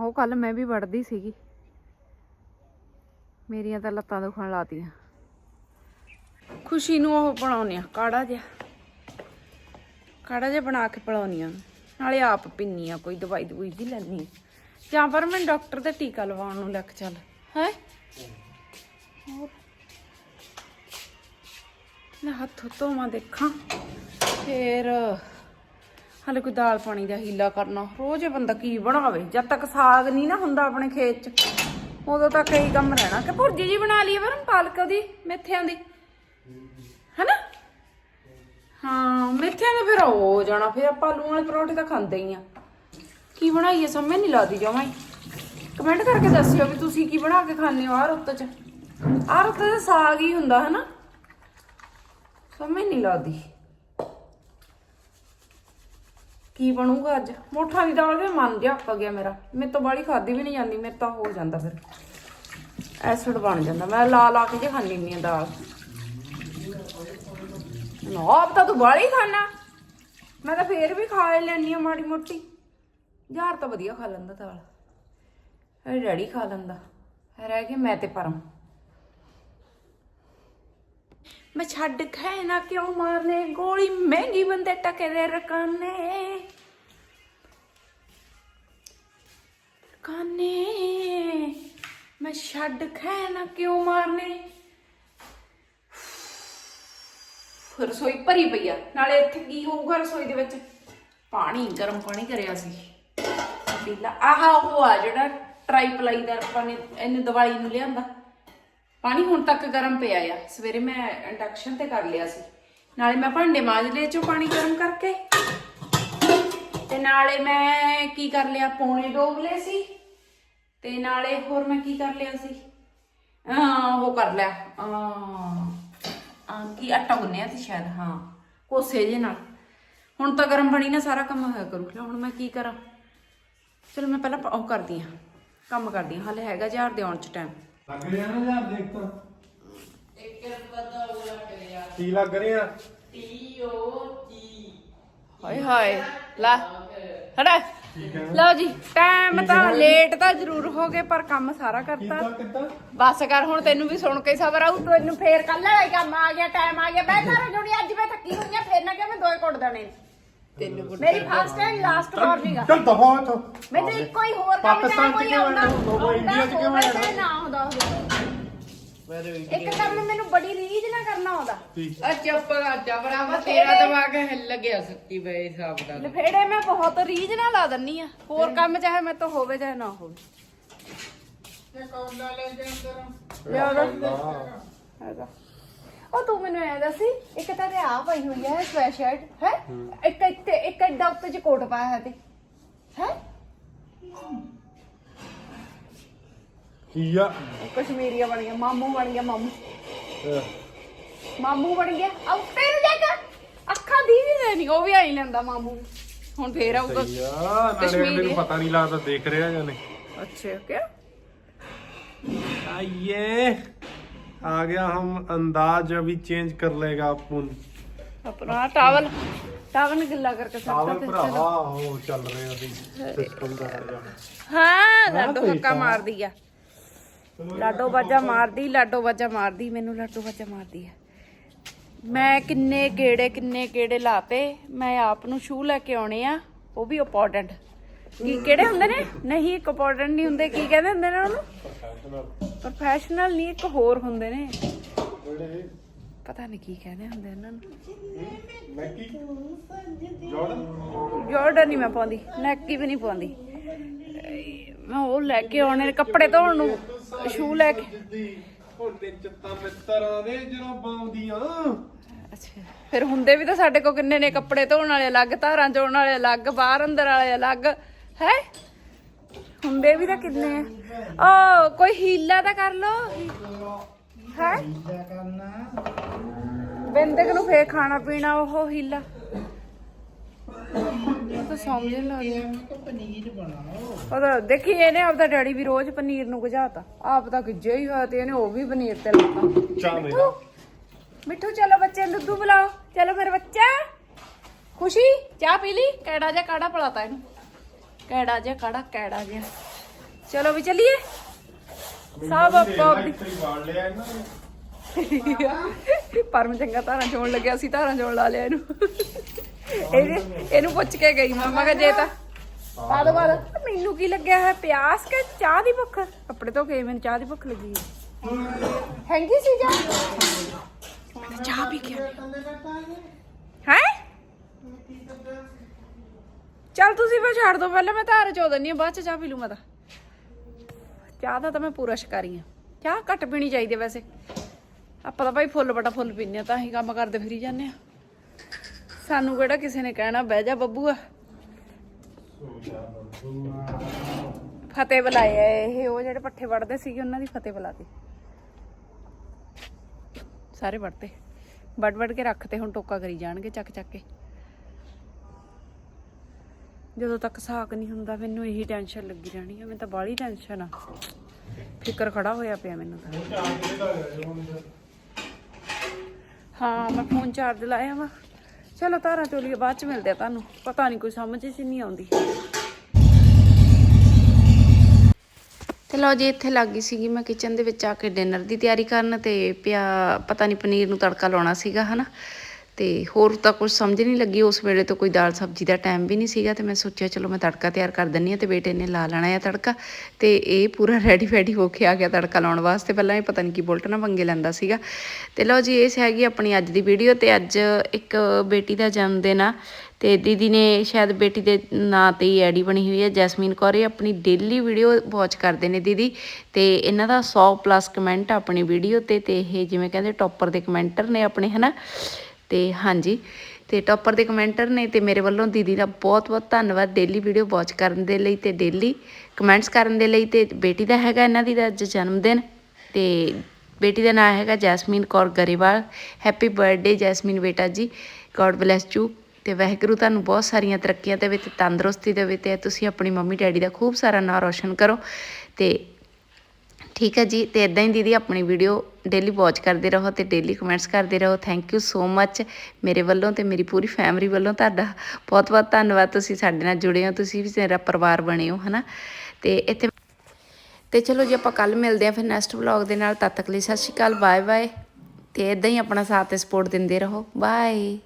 A: ਉਹ ਕੱਲ ਮੈਂ ਵੀ ਵੜਦੀ ਸੀਗੀ। ਮੇਰੀਆਂ ਤਾਂ ਲੱਤਾਂ ਦੁਖਣ ਲਾਤੀਆਂ। ਖੁਸ਼ੀ ਨੂੰ ਉਹ ਬਣਾਉਣੀ ਆ ਕਾੜਾ ਜਿਹਾ। ਕਾੜਾ ਜਿਹਾ ਬਣਾ ਕੇ ਪਿਲਾਉਣੀ ਆ। ਨਾਲੇ ਆਪ ਪਿੰਨੀ ਆ ਕੋਈ ਦਵਾਈ ਦਵਾਈ ਦੀ ਲੈਣੀ ਜਾਂ ਪਰ ਮੈਂ ਡਾਕਟਰ ਤੇ ਟੀਕਾ ਲਵਾਉਣ ਨੂੰ ਲੱਗ ਚੱਲ। ਹੈ? ਲੈ ਹੱਥ ਧੋਵਾਂ ਦੇਖਾਂ। ਫੇਰ ਹਲੇ ਕੋਈ ਦਾਲ ਪਾਣੀ ਦਾ ਹੀਲਾ ਕਰਨਾ। ਰੋਜ਼ ਇਹ ਬੰਦਾ ਕੀ ਬਣਾਵੇ? ਜਦ ਤੱਕ ਸਾਗ ਨਹੀਂ ਨਾ ਹੁੰਦਾ ਆਪਣੇ ਖੇਤ 'ਚ, ਉਦੋਂ ਤੱਕ ਇਹੀ ਕੰਮ ਰਹਿਣਾ। ਕਿ ਭੁਰਜੀ ਜੀ ਬਣਾ ਲਈਏ ਵਰਨ ਪਾਲਕ ਦੀ ਮੇਥਿਆਂ ਦੀ। ਹਨਾ? ਹਾਂ, ਮੇਥਿਆਂ ਦਾ ਫਿਰ ਹੋ ਜਾਣਾ। ਫਿਰ ਆਪਾਂ ਆਲੂ ਵਾਲੇ ਪਰੌਂਠੇ ਤਾਂ ਖਾਂਦੇ ਹੀ ਆ। ਕੀ ਬਣਾਈਏ? ਸਮਝ ਨਹੀਂ ਲੱਗਦੀ ਜਮਾਂ ਕਮੈਂਟ ਕਰਕੇ ਦੱਸਿਓ ਵੀ ਤੁਸੀਂ ਕੀ ਬਣਾ ਕੇ ਖਾਂਦੇ ਹੋ ਆ ਰੁੱਤ 'ਚ। ਆ ਰੁੱਤ ਦਾ ਸਾਗ ਹੀ ਹੁੰਦਾ, ਹੈਨਾ? ਸਮਝ ਨਹੀਂ ਲੱਗਦੀ। ਕੀ ਬਣੂਗਾ ਅੱਜ? ਮੋਠਾ ਦੀ ਦਾਲ ਵੀ ਮਨ ਜਿਹਾ ਅੱਕ ਗਿਆ ਮੇਰਾ। ਮੇਰੇ ਤੋਂ ਬਾਲੀ ਖਾਦੀ ਵੀ ਨਹੀਂ ਜਾਂਦੀ, ਮੇਰੇ ਤਾਂ ਹੋ ਜਾਂਦਾ ਫਿਰ। ਐਸਿਡ ਬਣ ਜਾਂਦਾ। ਮੈਂ ਲਾ ਲਾ ਕੇ ਜੇ ਖਾਣੀ ਨਹੀਂ ਆ ਦਾਲ। ਨਾ, ਆਪ ਤਾਂ ਤੂੰ ਬਾਲੀ ਖਾਣਾ ਮੈਂ ਤਾਂ ਫੇਰ ਵੀ ਖਾ ਹੀ ਲੈਣੀ ਆ ਮਾੜੀ ਮੋਟੀ। ਯਾਰ ਤਾਂ ਵਧੀਆ ਖਾ ਲੈਂਦਾ ਦਾਲ। ਇਹ ਡੈਡੀ ਖਾ ਲੈਂਦਾ। ਰਹਿ ਗਏ ਮੈਂ ਤੇ ਪਰਮ। ਮੈਂ ਛੱਡ ਖਾਏ ਨਾ ਕਿਉਂ ਮਾਰਨੇ ਗੋਲੀ ਮਹਿੰਗੀ ਬੰਦੇ ਟਕੇ ਦੇ ਰਕਾਨੇ। ਰਕਾਨੇ। ਮੈਂ ਛੱਡ ਖਾਏ ਨਾ ਕਿਉਂ ਮਾਰਨੇ ਰਸੋਈ ਭਰੀ ਪਈ ਆ। ਨਾਲੇ ਇੱਥੇ ਕੀ ਹੋਊਗਾ ਰਸੋਈ ਦੇ ਵਿੱਚ? ਪਾਣੀ, ਗਰਮ ਪਾਣੀ ਕਰਿਆ ਸੀ। ਪੀਲਾ ਆਹ ਉਹ ਆ ਜਿਹੜਾ ਟ੍ਰਾਈਪਲਾਈ ਦਾ ਆਪਾਂ ਨੇ, ਇਹਨੇ ਦਵਾਈ ਨੂੰ ਲਿਆਂਦਾ। ਪਾਣੀ ਹੁਣ ਤੱਕ ਗਰਮ ਪਿਆ ਆ। ਸਵੇਰੇ ਮੈਂ ਇੰਡਕਸ਼ਨ ਤੇ ਕਰ ਲਿਆ ਸੀ। ਨਾਲੇ ਮੈਂ ਭਾਂਡੇ ਮਾਂਜ ਲਏ, ਚੋਂ ਪਾਣੀ ਗਰਮ ਕਰਕੇ। ਤੇ ਨਾਲੇ ਮੈਂ ਕੀ ਕਰ ਲਿਆ, ਪੌਣੇ ਡੋਬ ਲਏ ਸੀ। ਤੇ ਨਾਲੇ ਹੋਰ ਮੈਂ ਕੀ ਕਰ ਲਿਆ ਸੀ? ਆ ਉਹ ਕਰ ਲਿਆ ਆ ਕੀ ਆਟਾ ਗੁੰਨਿਆ ਸੀ ਸ਼ਾਇਦ, ਹਾਂ, ਕੋਸੇ ਜੇ ਨਾਲ। ਹੁਣ ਤਾਂ ਗਰਮ ਬਣੀ ਨਾ ਸਾਰਾ ਕੰਮ ਹੋਇਆ ਕਰੂ ਹੁਣ ਮੈਂ ਕੀ ਕਰਾਂ? ਚਲੋ ਮੈਂ ਪਹਿਲਾਂ ਉਹ ਕਰਦੀ ਹਾਂ, ਕੰਮ ਕਰਦੀ ਹਾਂ। ਹਾਲੇ ਹੈਗਾ ਝਾੜ ਦੇ ਆਉਣ ਚ ਟਾਈਮ
B: ਲੱਗ ਰਿਹਾ ਨਾ ਯਾਰ ਦੇਖ ਤਾਂ। ਕੀ ਲੱਗ ਰਿਹਾ?
A: ਹਾਏ ਹਾਏ ਲੈ। ਹੜਾ ਲਓ ਜੀ ਟਾਈਮ ਤਾਂ ਲੇਟ ਤਾਂ ਜ਼ਰੂਰ ਹੋ ਗਏ ਪਰ ਕੰਮ ਸਾਰਾ ਕਰਤਾ।
B: ਕਿੱਦਾਂ ਕਿੱਦਾਂ
A: ਬਸ ਕਰ ਹੁਣ ਤੈਨੂੰ ਵੀ ਸੁਣ ਕੇ ਸਬਰ ਆਊ। ਤੈਨੂੰ ਫੇਰ ਕੱਲ ਵਾਲਾ ਕੰਮ ਆ ਗਿਆ ਟਾਈਮ ਆ ਗਿਆ। ਬੈ ਕਰ ਜੁੜੀ ਅੱਜ ਮੈਂ ਥੱਕੀ ਹੋਈ ਆ ਫੇਰ ਨਾ ਕਿ ਮੈਂ ਦੋਏ ਕੁੱਟ ਦੇਣੇ। ਨੇ। ਮੇਰੀ ਫਸਟ ਐਂਡ ਲਾਸਟ ਵਾਰਨਿੰਗ ਆ।
B: ਚੱਲ ਦਫਾ ਇੱਥੋਂ।
A: ਮੈਨੂੰ ਇੱਕੋ ਹੀ ਹੋਰ ਕੰਮ
B: ਪਾਕਿਸਤਾਨ ਚ
A: ਕੋਈ
B: ਕਿਉਂ
A: ਆਉਂਦਾ
B: ਆਉਣਾ? ਉਹ ਇੰਡੀਆ ਚ ਕਿਉਂ?
A: ਚਾਹੇ ਨਾ ਆਉਂਦਾ ਹੋਵੇ ਇੱਕ ਕੰਮ ਮੈਨੂੰ ਬੜੀ ਰੀਝ ਨਾ ਕਰਨਾ ਆਉਂਦਾ।
C: ਆ ਚੁੱਪ ਕਰ ਜਾ ਭਰਾਵਾ ਤੇਰਾ ਦਿਮਾਗ ਹਿੱਲ ਗਿਆ ਸੱਚੀ ਬਈ ਹਿਸਾਬ ਦਾ
A: ਲਫੇੜੇ ਮੈਂ ਬਹੁਤ ਰੀਝ ਨਾਲ ਲਾ ਦਿੰਨੀ ਆ। ਹੋਰ ਕੰਮ ਚਾਹੇ ਤੋਂ ਹੋਵੇ ਚਾਹੇ ਨਾ ਹੋਵੇ। ਲਿਆ ਦਾ ਹੈਗਾ। ਉਹ ਤੂੰ ਮੈਨੂੰ ਐਂ ਦੱਸੀ ਇੱਕ ਤਾਂ ਤੇ ਆ ਪਾਈ ਹੋਈ ਹੈ ਸਵੈਟ ਹੈ? ਇੱਕ ਇੱਥੇ ਇੱਕ ਐਡਾ ਉੱਤੇ ਚ ਕੋਟ ਪਾਇਆ ਹੈ ਤੇ ਹੈ?
B: ਕੀ
A: ਕਸ਼ਮੀਰੀਆ ਬਣ ਗਿਆ ਮਾਮੂ ਬਣ ਗਿਆ ਮਾਮੂ। ਮਾਮੂ ਬਣ ਗਿਆ। ਆ ਉੱਤੇ ਨੂੰ ਜਾ ਕੇ ਅੱਖਾਂ ਦੀ ਵੀ ਲੈ ਉਹ ਵੀ ਆਈ ਲੈਂਦਾ ਮਾਮੂ। ਹੁਣ ਫੇਰ ਆਊਗਾ।
B: ਯਾ ਨਾਲੇ ਮੈਨੂੰ ਪਤਾ ਨਹੀਂ ਲੱਗਦਾ ਦੇਖ ਰਿਹਾ ਜਾਂ ਨਹੀਂ।
A: ਅੱਛਾ ਕਿਆ
B: ਆਈਏ। आ गया हम अंदाज अभी चेंज कर लेगा अपन
A: ਆਪਣਾ ਟਾਵਲ ਟਾਵਲ ਗਿੱਲਾ ਕਰਕੇ
B: टावल
A: ਸੱਟਾ
B: भरावा हो चल रहे हैं अभी सिस्टम का है
A: ਹਾਂ ਲਾਡੋ
B: ਕੋਈ
A: ਹੱਕਾ
B: ਤਾਂ।
A: ਮਾਰਦੀ ਆ ਲਾਡੋ ਬਾਜਾ ਮਾਰਦੀ ਲਾਡੋ ਬਾਜਾ ਮਾਰਦੀ ਮੈਨੂੰ ਲਾਡੋ ਬਾਜਾ ਮਾਰਦੀ ਆ ਮੈਂ ਕਿੰਨੇ ਗੇੜੇ ਕਿੰਨੇ ਗੇੜੇ ਲਾਤੇ ਮੈਂ ਆਪ ਨੂੰ ਸ਼ੂ ਲੈ ਕੇ ਆਉਣੇ ਆ ਉਹ ਵੀ ਇੰਪੋਰਟੈਂਟ ਕੀ ਕਿਹੜੇ ਹੁੰਦੇ ਨੇ? ਨਹੀਂ ਇੱਕ ਇੰਪੋਰਟੈਂਟ ਨਹੀਂ ਹੁੰਦੇ ਕੀ ਕਹਿੰਦੇ ਹੁੰਦੇ ਨੇ ਉਹਨੂੰ? ਪ੍ਰੋਫੈਸ਼ਨਲ ਨਹੀਂ ਇੱਕ ਹੋਰ ਹੁੰਦੇ ਨੇ। ਪਤਾ ਨਹੀਂ ਕੀ ਕਹਿੰਦੇ ਹੁੰਦੇ ਇਹਨਾਂ ਨੂੰ। ਜਾਰਡਨ ਨਹੀਂ ਮੈਂ ਪਾਉਂਦੀ ਨੈਕੀ ਵੀ ਨਹੀਂ ਪਾਉਂਦੀ। ਮੈਂ ਉਹ ਲੈ ਕੇ ਆਉਣੇ ਕੱਪੜੇ ਧੋਣ ਨੂੰ ਸ਼ੂ ਲੈ ਕੇ।
B: ਹੁੰਦੇ ਚਿੱਤਾਂ ਮਿੱਤਰਾਂ ਦੇ ਜਦੋਂ ਬਾਉਂਦੀਆਂ
A: ਅੱਛਾ ਫਿਰ ਹੁੰਦੇ ਵੀ ਤਾਂ ਸਾਡੇ ਕੋਲ ਕਿੰਨੇ ਨੇ ਕੱਪੜੇ ਧੋਣ ਵਾਲੇ ਅਲੱਗ ਧਾਰਾਂ ਚੋਣ ਵਾਲੇ ਅਲੱਗ ਬਾਹਰ ਅੰਦਰ ਵਾਲੇ ਅਲੱਗ। ਹੈ? ਹੁੰਦੇ ਵੀ ਤਾਂ ਕਿੰਨੇ ਆ। ਓ ਕੋਈ ਹੀਲਾ ਤਾਂ ਕਰ ਲੋ ਹੈ? ਬਿੰਦਕ ਨੂੰ ਫੇਰ ਖਾਣਾ ਪੀਣਾ ਉਹ ਹੀਲਾ। ਤਾਂ ਸਮਝ ਨਹੀਂ ਲੱਗਦੀ
C: ਪਨੀਰ ਬਣਾਓ
A: ਉਹਦਾ ਦੇਖੀ ਇਹਨੇ ਆਪਦਾ ਡੈਡੀ ਵੀ ਰੋਜ਼ ਪਨੀਰ ਨੂੰ ਗਜਾਤਾ ਆਪ ਤਾਂ ਗਿੱਜੇ ਹੀ ਹੋਇਆ ਤੇ ਇਹਨੇ ਉਹ ਵੀ ਪਨੀਰ ਤੇ ਲਾਤਾ।
B: ਚਾਹ
A: ਮਿੱਠੂ ਮਿੱਠੂ ਚਲੋ ਬੱਚੇ ਨੂੰ ਦੁੱਧ ਬੁਲਾਓ ਚਲੋ ਮੇਰੇ ਬੱਚਾ। ਖੁਸ਼ੀ? ਚਾਹ ਪੀ ਲਈ? ਕੈੜਾ ਜਿਹਾ ਕਾੜਾ ਪਲਾਤਾ ਇਹਨੂੰ। ਕੈੜਾ ਜਿਹਾ ਕਾੜਾ ਕੈੜਾ ਜਿਹਾ। ਚਲੋ ਵੀ ਚੱਲੀਏ। ਸਭ ਆਪੋ
B: ਨੇ।
A: ਪਰਮ ਚੰਗਾ ਧਾਰਾਂ ਚੋਣ ਲੱਗਿਆ ਸੀ ਧਾਰਾਂ ਚੋਣ ਲਾ ਲਿਆ ਇਹਨੂੰ। ਇਹਨੇ ਇਹਨੂੰ ਪੁੱਛ ਕੇ ਗਈ ਮੈਂ ਮੈਂ ਕਿਹਾ ਜੇ ਤਾਂ ਪਾ ਦੋ ਪਾ ਦੋ ਮੈਨੂੰ ਕੀ ਲੱਗਿਆ ਹੈ ਪਿਆਸ ਕਿ ਚਾਹ ਦੀ ਭੁੱਖ? ਕੱਪੜੇ ਧੋ ਕੇ ਮੈਨੂੰ ਚਾਹ ਦੀ ਭੁੱਖ ਲੱਗੀ ਹੈ। ਹੈਂਗੀ ਸੀ ਚਾਹ? ਚਾਹ ਪੀ ਕੇ ਹੈ ਚੱਲ ਤੁਸੀਂ ਮੈਂ ਛੱਡ ਦੋ ਪਹਿਲਾਂ ਮੈਂ ਧਾਰ ਚੋ ਦਿੰਨੀ ਆ ਬਾਅਦ ਚ ਚਾਹ ਪੀ ਲੂ ਮੈਂ ਤਾਂ। ਚਾਹ ਦਾ ਤਾਂ ਮੈਂ ਪੂਰਾ ਸ਼ਿਕਾਰੀ ਆ ਚਾਹ ਘੱਟ ਪੀਣੀ ਚਾਹੀਦੀ ਵੈਸੇ। ਆਪਾਂ ਤਾਂ ਭਾਈ ਫੁੱਲ ਬਟਾ ਫੁੱਲ ਪੀਨੇ ਆ ਤਾਂ ਅਸੀਂ ਕੰਮ ਕਰਦੇ ਫਿਰੀ ਜਾਂਦੇ ਆ ਸਾਨੂੰ ਕਿਹੜਾ ਕਿਸੇ ਨੇ ਕਹਿਣਾ, ਬਹਿ ਜਾ ਬੱਬੂ ਆ। ਫਤਿਹ ਬੁਲਾਏ ਆ ਇਹ, ਉਹ ਜਿਹੜੇ ਪੱਠੇ ਵੜਦੇ ਸੀਗੇ, ਉਹਨਾਂ ਦੀ ਫਤਿਹ ਬੁਲਾਤੀ ਸਾਰੇ ਵੜਤੇ ਵੱਡ ਵੱਡ ਕੇ ਰੱਖਤੇ, ਹੁਣ ਟੋਕਾ ਕਰੀ ਜਾਣਗੇ ਚੱਕ ਚੱਕ ਕੇ। ਜਦੋਂ ਤੱਕ ਸਾਕ ਨਹੀਂ ਹੁੰਦਾ, ਮੈਨੂੰ ਇਹੀ ਟੈਨਸ਼ਨ ਲੱਗੀ ਰਹਿਣੀ ਆ। ਮੈਨੂੰ ਤਾਂ ਬਾਹਲੀ ਟੈਨਸ਼ਨ ਆ। ਫਿਕਰ ਖੜਾ ਹੋਇਆ ਪਿਆ ਮੈਨੂੰ ਤਾਂ। ਹਾਂ, ਮੈਂ ਫੋਨ ਚਾਰਜ ਲਾਇਆ ਵਾ। ਚਲੋ ਤਾਰਾਂ ਚੋਲੀਏ, ਬਾਅਦ ਚ ਮਿਲਦੇ ਆ ਤੁਹਾਨੂੰ। ਪਤਾ ਨਹੀਂ ਕੋਈ ਸਮਝ ਚ ਨਹੀਂ ਆਉਂਦੀ। ਤੇ ਲਓ ਜੀ, ਇੱਥੇ ਲੱਗ ਗਈ ਸੀਗੀ ਮੈਂ ਕਿਚਨ ਦੇ ਵਿੱਚ ਆ ਕੇ ਡਿਨਰ ਦੀ ਤਿਆਰੀ ਕਰਨ ਤੇ ਪਿਆ, ਪਤਾ ਨਹੀਂ ਪਨੀਰ ਨੂੰ ਤੜਕਾ ਲਾਉਣਾ ਸੀਗਾ, ਹਨਾ? ਤੇ ਹੋਰ ਤਾਂ ਕੁਝ ਸਮਝ ਨਹੀਂ ਲੱਗੀ। ਉਸ ਵੇਲੇ ਤਾਂ ਕੋਈ ਦਾਲ ਸਬਜ਼ੀ ਦਾ ਟਾਈਮ ਵੀ ਨਹੀਂ ਸੀਗਾ ਤੇ ਮੈਂ ਸੋਚਿਆ, ਚਲੋ ਮੈਂ ਤੜਕਾ ਤਿਆਰ ਕਰ ਦਿੰਨੀ ਆ ਤੇ ਬੇਟੇ ਨੇ ਲਾ ਲੈਣਾ ਆ ਤੜਕਾ। ਤੇ ਇਹ ਪੂਰਾ ਰੈਡੀ ਫੈਡੀ ਹੋ ਕੇ ਆ ਗਿਆ ਤੜਕਾ ਲਾਉਣ ਵਾਸਤੇ। ਪਹਿਲਾਂ ਇਹ ਪਤਾ ਨਹੀਂ ਕੀ ਬੁਲਟ ਨਾ ਪੰਗੇ ਲੈਂਦਾ ਸੀਗਾ। ਤੇ ਲਓ ਜੀ, ਇਹ ਹੈਗੀ ਆਪਣੀ ਅੱਜ ਦੀ ਵੀਡੀਓ ਤੇ ਅੱਜ ਇੱਕ ਬੇਟੀ ਦਾ ਜਨਮ ਦਿਨ ਆ ਤੇ ਦੀਦੀ ਨੇ ਸ਼ਾਇਦ ਬੇਟੀ ਦੇ ਨਾਂ ਤੇ ਹੀ ਆਈਡੀ ਬਣੀ ਹੋਈ ਹੈ, ਜੈਸਮੀਨ ਕੌਰ। ਇਹ ਆਪਣੀ ਡੇਲੀ ਵੀਡੀਓ ਵਾਚ ਕਰਦੇ ਨੇ ਦੀਦੀ ਤੇ ਇਹਨਾਂ ਦਾ 100 ਪਲੱਸ ਕਮੈਂਟ ਆਪਣੀ ਵੀਡੀਓ ਤੇ ਤੇ ਇਹ ਜਿਵੇਂ ਕਹਿੰਦੇ ਟੌਪਰ ਦੇ ਕਮੈਂਟਰ ਨੇ ਆਪਣੇ, ਹਨਾ? ਤੇ ਹਾਂਜੀ, ਤੇ ਟੌਪਰ ਦੇ ਕਮੈਂਟਰ ਨੇ ਤੇ ਮੇਰੇ ਵੱਲੋਂ ਦੀਦੀ ਦਾ ਬਹੁਤ ਬਹੁਤ ਧੰਨਵਾਦ ਡੇਲੀ ਵੀਡੀਓ ਵਾਚ ਕਰਨ ਦੇ ਲਈ ਤੇ ਡੇਲੀ ਕਮੈਂਟਸ ਕਰਨ ਦੇ ਲਈ ਤੇ ਬੇਟੀ ਦਾ ਹੈਗਾ ਇਹਨਾਂ ਦੀ ਦਾ ਅੱਜ ਜਨਮ ਦਿਨ ਤੇ ਬੇਟੀ ਦਾ ਨਾਮ ਹੈਗਾ Jasmine Kaur Grewal happy birthday Jasmine ਬੇਟਾ ਜੀ ਗੋਡ ਬlesਸ ਯੂ ਤੇ ਵਾਹਿਗੁਰੂ ਤੁਹਾਨੂੰ ਬਹੁਤ ਸਾਰੀਆਂ ਤਰੱਕੀਆਂ ਦੇਵੇ ਤੇ ਤੰਦਰੁਸਤੀ ਦੇਵੇ ਤੇ ਤੁਸੀਂ ਆਪਣੀ ਮੰਮੀ ਡੈਡੀ ਦਾ ਖੂਬ ਸਾਰਾ ਨਾਂ ਰੋਸ਼ਨ ਕਰੋ ਤੇ ਠੀਕ ਹੈ ਜੀ ਤੇ ਇਦਾਂ ਹੀ ਦੀਦੀ ਆਪਣੀ ਵੀਡੀਓ ਡੇਲੀ ਵਾਚ ਕਰਦੇ ਰਹੋ ਤੇ ਡੇਲੀ ਕਮੈਂਟਸ ਕਰਦੇ ਰਹੋ। ਥੈਂਕ ਯੂ ਸੋ ਮੱਚ ਮੇਰੇ ਵੱਲੋਂ ਤੇ ਮੇਰੀ ਪੂਰੀ ਫੈਮਿਲੀ ਵੱਲੋਂ ਤੁਹਾਡਾ ਬਹੁਤ ਬਹੁਤ ਧੰਨਵਾਦ। ਤੁਸੀਂ ਸਾਡੇ ਨਾਲ ਜੁੜੇ ਹੋ, ਤੁਸੀਂ ਵੀ ਮੇਰਾ ਪਰਿਵਾਰ ਬਣੇ ਹੋ, ਹਨਾ? ਤੇ ਇੱਥੇ ਤੇ ਚਲੋ ਜੀ ਆਪਾਂ ਕੱਲ ਮਿਲਦੇ ਹਾਂ ਫਿਰ ਨੈਕਸਟ ਵਲੌਗ ਦੇ ਨਾਲ। ਤਦ ਤੱਕ ਲਈ ਸਤਿ ਸ਼੍ਰੀ ਅਕਾਲ ਬਾਏ ਬਾਏ ਤੇ ਇਦਾਂ ਹੀ ਆਪਣਾ ਸਾਥ ਤੇ ਸਪੋਰਟ ਦਿੰਦੇ ਰਹੋ। ਬਾਏ